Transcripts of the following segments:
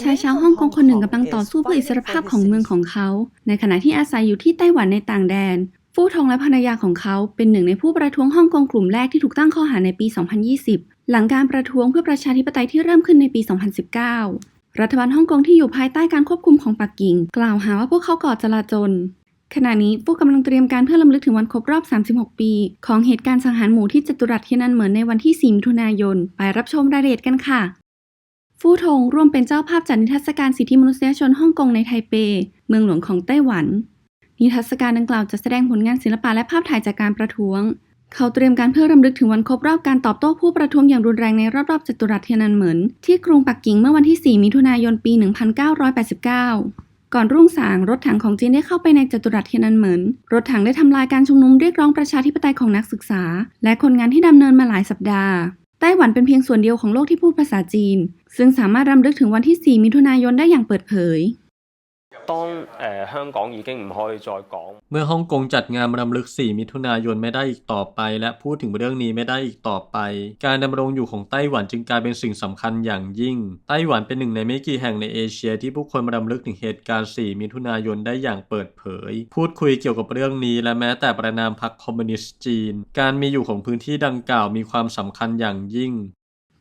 ชายชาวฮ่องกงคนหนึ่งกำลังต่อสู้เพื่ออิสรภาพของเมืองของเขา ในขณะที่อาศัยอยู่ที่ไต้หวันในต่างแดน ฟู่ทงและภรรยาของเขาเป็นหนึ่งในผู้ประท้วงฮ่องกงกลุ่มแรกที่ถูกตั้งข้อหาในปี 2020 หลังการประท้วงเพื่อประชาธิปไตยที่เริ่มขึ้นในปี 2019 รัฐบาลฮ่องกงที่อยู่ภายใต้การควบคุมของปักกิ่ง กล่าวหาว่าพวกเขาก่อจลาจลขณะนี้ฟู่กำลังเตรียมการเพื่อลำลึกถึงวันครบรอบ 36 ปี ของเหตุการณ์สังหารหมู่ที่จตุรัสเทียนอันเหมินในวันที่ 4 มิถุนายน ไปรับชมรายละเอียดกันค่ะ ฟู่ทงร่วมเป็นเจ้าภาพจัดนิทรรศการสิทธิมนุษยชนฮ่องกงในไทเป เมืองหลวงของไต้หวัน นิทรรศการดังกล่าวจะแสดงผลงานศิลปะและภาพถ่ายจากการประท้วง เขาเตรียมการเพื่อรำลึกถึงวันครบรอบการตอบโต้ผู้ประท้วงอย่างรุนแรงในรอบๆจัตุรัสเทียนันเหมินที่กรุงปักกิ่งเมื่อวันที่ 4 มิถุนายน ปี 1989ก่อนรุ่งสางรถถังของจีนได้เข้าไปในจัตุรัสเทียนันเหมิน รถถังได้ทำลายการชุมนุมเรียกร้องประชาธิปไตยของนักศึกษา และคนงานที่ดำเนินมาหลายสัปดาห์ ไต้หวันเป็นเพียงส่วนเดียวของโลกที่พูดภาษาจีน ซึ่งสามารถรำลึกถึงวันที่ 4 มิถุนายนได้อย่างเปิดเผย 当诶、呃香港已经唔可以再讲。 เมื่อฮ่องกงจัดงานรำลึก 4 มิถุนายนไม่ได้อีกต่อไป และพูดถึงเรื่องนี้ไม่ได้อีกต่อไป การดำรงอยู่ของไต้หวันจึงกลายเป็นสิ่งสำคัญอย่างยิ่ง ไต้หวันเป็นหนึ่งในไม่กี่แห่งในเอเชียที่ผู้คนรำลึกถึงเหตุการณ์ 4 มิถุนายนได้อย่างเปิดเผย พูดคุยเกี่ยวกับเรื่องนี้และแม้แต่ประนามพรรคคอมมิวนิสต์จีน การมีอยู่ของพื้นที่ดังกล่าวมีความสำคัญอย่างยิ่ง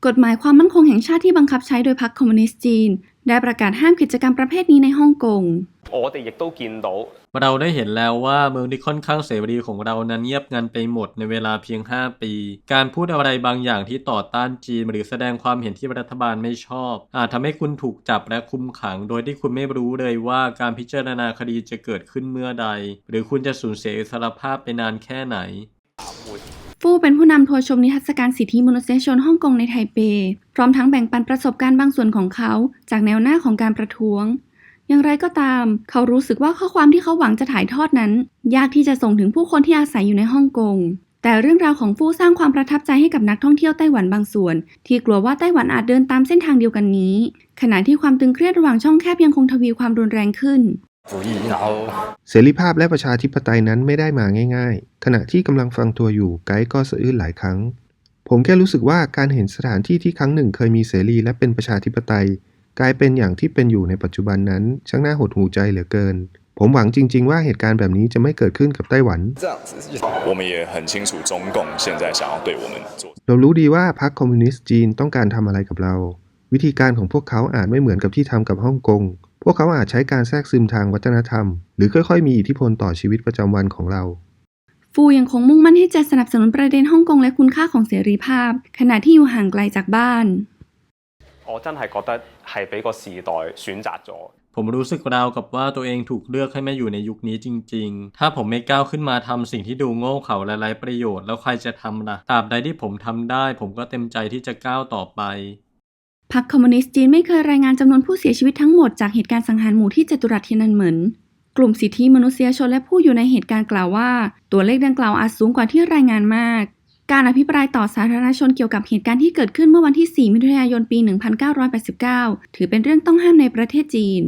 กฎหมายความมั่นคงแห่งชาติที่บังคับใช้โดยพรรคคอมมิวนิสต์จีน ได้ประกาศห้ามกิจกรรมประเภทนี้ในฮ่องกงเราได้เห็นแล้วว่าเมืองที่ค่อนข้างเสรีของเรานั้นเงียบงันไปหมดในเวลาเพียง 5 ปี การพูดอะไรบางอย่างที่ต่อต้านจีนหรือแสดงความเห็นที่รัฐบาลไม่ชอบ อาจทำให้คุณถูกจับและคุมขัง โดยที่คุณไม่รู้เลยว่าการพิจารณาคดีจะเกิดขึ้นเมื่อใด หรือคุณจะสูญเสียอิสรภาพไปนานแค่ไหน ฟู่เป็นผู้นำทัวร์ชมนิทรรศการสิทธิมนุษยชนฮ่องกงในไทเป พร้อมทั้งแบ่งปันประสบการณ์บางส่วนของเขา จากแนวหน้าของการประท้วง อย่างไรก็ตาม เขารู้สึกว่าข้อความที่เขาหวังจะถ่ายทอดนั้น ยากที่จะส่งถึงผู้คนที่อาศัยอยู่ในฮ่องกง แต่เรื่องราวของฟู่สร้างความประทับใจให้กับนักท่องเที่ยวไต้หวันบางส่วน ที่กลัวว่าไต้หวันอาจเดินตามเส้นทางเดียวกันนี้ ขณะที่ความตึงเครียดระหว่างช่องแคบยังคงทวีความรุนแรงขึ้น เสรีภาพและประชาธิปไตยนั้นไม่ได้มาง่ายๆ ขณะที่กำลังฟังตัวอยู่ไกด์ก็สะอื้นหลายครั้ง ผมแค่รู้สึกว่าการเห็นสถานที่ที่ครั้งหนึ่งเคยมีเสรีและเป็นประชาธิปไตย กลายเป็นอย่างที่เป็นอยู่ในปัจจุบันนั้น ช่างน่าหดหูใจเหลือเกินผมหวังจริง ๆ ว่าเหตุการณ์แบบนี้จะไม่เกิดขึ้นกับไต้หวัน เรารู้ดีว่าพรรคคอมมิวนิสต์จีนต้องการทำอะไรกับเรา วิธีการของพวกเขาอาจไม่เหมือนกับที่ทำกับฮ่องกง พวกเขาอาจใช้การแทรกซึมทางวัฒนธรรม หรือค่อยๆ มีอิทธิพลต่อชีวิตประจำวันของเรา ฟูยังคงมุ่งมั่นที่จะสนับสนุนประเด็นฮ่องกงและคุณค่าของเสรีภาพ ขณะที่อยู่ห่างไกลจากบ้านผมรู้สึกราวกับว่าตัวเองถูกเลือกให้มาอยู่ในยุคนี้จริง ๆ ถ้าผมไม่ก้าวขึ้นมาทำสิ่งที่ดูโง่เขลาและไร้ประโยชน์แล้วใครจะทำละ่ะตราบใดที่ผมทำได้ ผมก็เต็มใจที่จะก้าวต่อไป พรรคคอมมิวนิสต์จีนไม่เคยรายงานจำนวนผู้เสียชีวิตทั้งหมดจากเหตุการณ์สังหารหมู่ที่จตุรัสเทียนันเหมินกลุ่มสิทธิมนุษยชนและผู้อยู่ในเหตุการณ์กล่าวว่า ตัวเลขดังกล่าวอาจสูงกว่าที่รายงานมาก การอภิปรายต่อสาธารณชนเกี่ยวกับเหตุการณ์ที่เกิดขึ้นเมื่อวันที่ 4 มิถุนายน ปี 1989 ถือเป็นเรื่องต้องห้ามในประเทศจีน